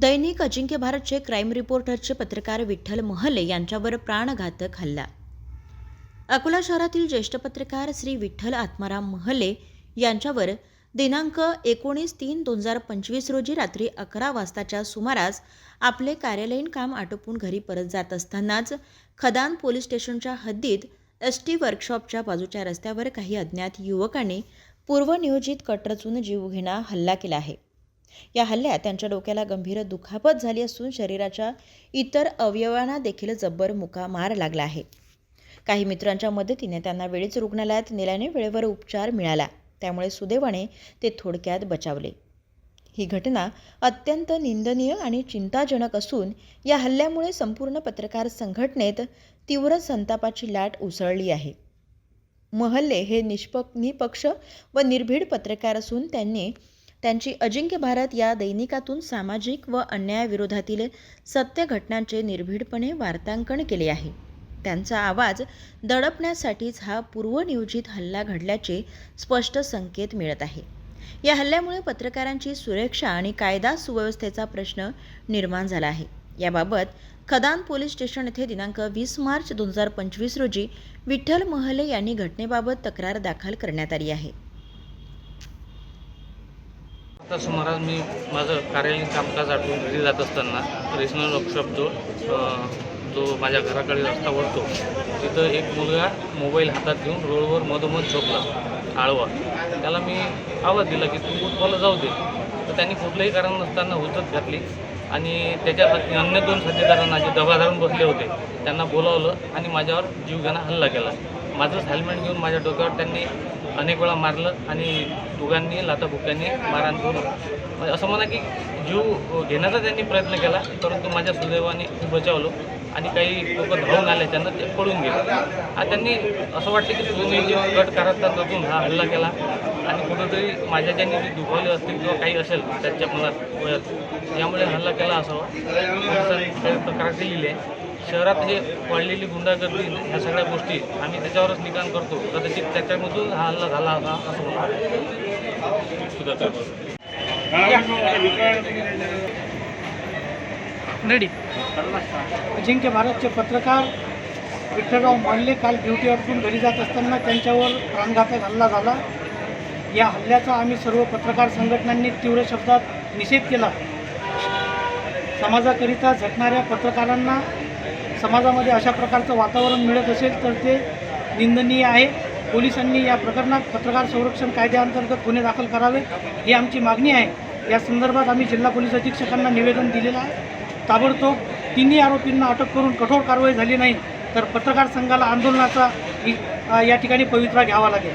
दैनिक अजिंक्य भारतचे क्राईम रिपोर्टरचे पत्रकार विठ्ठल महले यांच्यावर प्राणघातक हल्ला. अकोला शहरातील ज्येष्ठ पत्रकार श्री विठ्ठल आत्माराम महले यांच्यावर दिनांक एकोणीस तीन दोन हजार पंचवीस रोजी रात्री अकरा वाजताच्या सुमारास आपले कार्यालयीन काम आटोपून घरी परत जात असतानाच खदान पोलीस स्टेशनच्या हद्दीत एस टी वर्कशॉपच्या बाजूच्या रस्त्यावर काही अज्ञात युवकांनी पूर्वनियोजित कट रचून जीवघेणा हल्ला केला आहे. या हल्ल्यात त्यांच्या डोक्याला गंभीर दुखापत झाली असून शरीराच्या इतर अवयवांना देखील जब्बर मुका मार लागला आहे. काही मित्रांच्या मदतीने त्यांना वेळीच रुग्णालयात नेल्याने वेळेवर उपचार मिळाला. त्यामुळे सुदैवाने ते थोडक्यात बचावले. ही घटना अत्यंत निंदनीय आणि चिंताजनक असून या हल्ल्यामुळे संपूर्ण पत्रकार संघटनेत तीव्र संतापाची लाट उसळली आहे. महल्ले हे निष्पक्ष निपक्ष व निर्भीड पत्रकार असून त्यांनी त्यांची अजिंक्य भारत या दैनिकातून सामाजिक व अन्यायाविरोधातील सत्य घटनांचे निर्भीडपणे वार्तांकन केले आहे. त्यांचा आवाज दडपण्यासाठीच हा पूर्वनियोजित हल्ला घडल्याचे स्पष्ट संकेत मिळत आहे. या हल्ल्यामुळे पत्रकारांची सुरक्षा आणि कायदा सुव्यवस्थेचा प्रश्न निर्माण झाला आहे. याबाबत खदान पोलीस स्टेशन येथे दिनांक वीस मार्च दोन हजार पंचवीस रोजी विठ्ठल महले यांनी घटनेबाबत तक्रार दाखल करण्यात आली आहे. आता सुमारास मी माझं कार्यालयीन कामकाज आठवून घरी जात असताना रेशनल वर्कशॉप जो जो माझ्या घराकडे रस्ता वळतो तिथं एक मुलगा मोबाईल हातात घेऊन रोडवर मधोमध झोपला आळवा. त्याला मी आवाज दिला की तू फुटबॉलला जाऊ दे. तर त्यांनी कुठलंही कारण नसताना हुचत घातली आणि त्याच्या अन्य दोन साथीदारांना जे दबा धरून बसले होते त्यांना बोलावलं आणि माझ्यावर जीवघेणा हल्ला केला. माझंच हेल्मेट घेऊन माझ्या डोक्यावर त्यांनी अनेक वेळा मारलं आणि दोघांनी लाथाबुक्यांनी मारहाण करून. म्हणजे असं म्हणा की जीव घेण्याचा त्यांनी प्रयत्न केला परंतु माझ्या सुदैवाने बचावलो आणि काही लोक धावून आले त्यांना ते पळून गेले. आणि त्यांनी असं वाटतं की तुम्ही गट कारस्थान रचून हा हल्ला केला आणि कुठंतरी माझ्या ज्यांनी जे दुखवले असतील किंवा काही असेल त्यांच्या मनात वयात यामुळे हल्ला केला असावा. तक्रार केलेली आहे. शहरात हे वाढलेली गुंडागर्दी ह्या सगळ्या गोष्टी आम्ही त्याच्यावरच निकाल करतो. कदाचित त्याच्यामधून हा हल्ला झाला होता असं म्हणतो रेडी. अजिंक्य भारतचे पत्रकार विठ्ठलराव मांडले काल ड्युटी अडकून घरी जात असताना त्यांच्यावर प्राणघातक हल्ला झाला. या हल्ल्याचा आम्ही सर्व पत्रकार संघटनांनी तीव्र शब्दात निषेध केला. समाजाकरिता झटणाऱ्या पत्रकारांना समाजामध्ये अशा प्रकारचं वातावरण मिळत असेल तर ते निंदनीय आहे. पोलिसांनी या प्रकरणात पत्रकार संरक्षण कायद्याअंतर्गत गुन्हे दाखल करावे ही आमची मागणी आहे. या संदर्भात आम्ही जिल्हा पोलीस अधीक्षकांना निवेदन दिलेलं आहे. ताबडतोब तिन्ही आरोपींना अटक करून कठोर कारवाई झाली नाही तर पत्रकार संघाला आंदोलनाचा या ठिकाणी पवित्रा घ्यावा लागेल.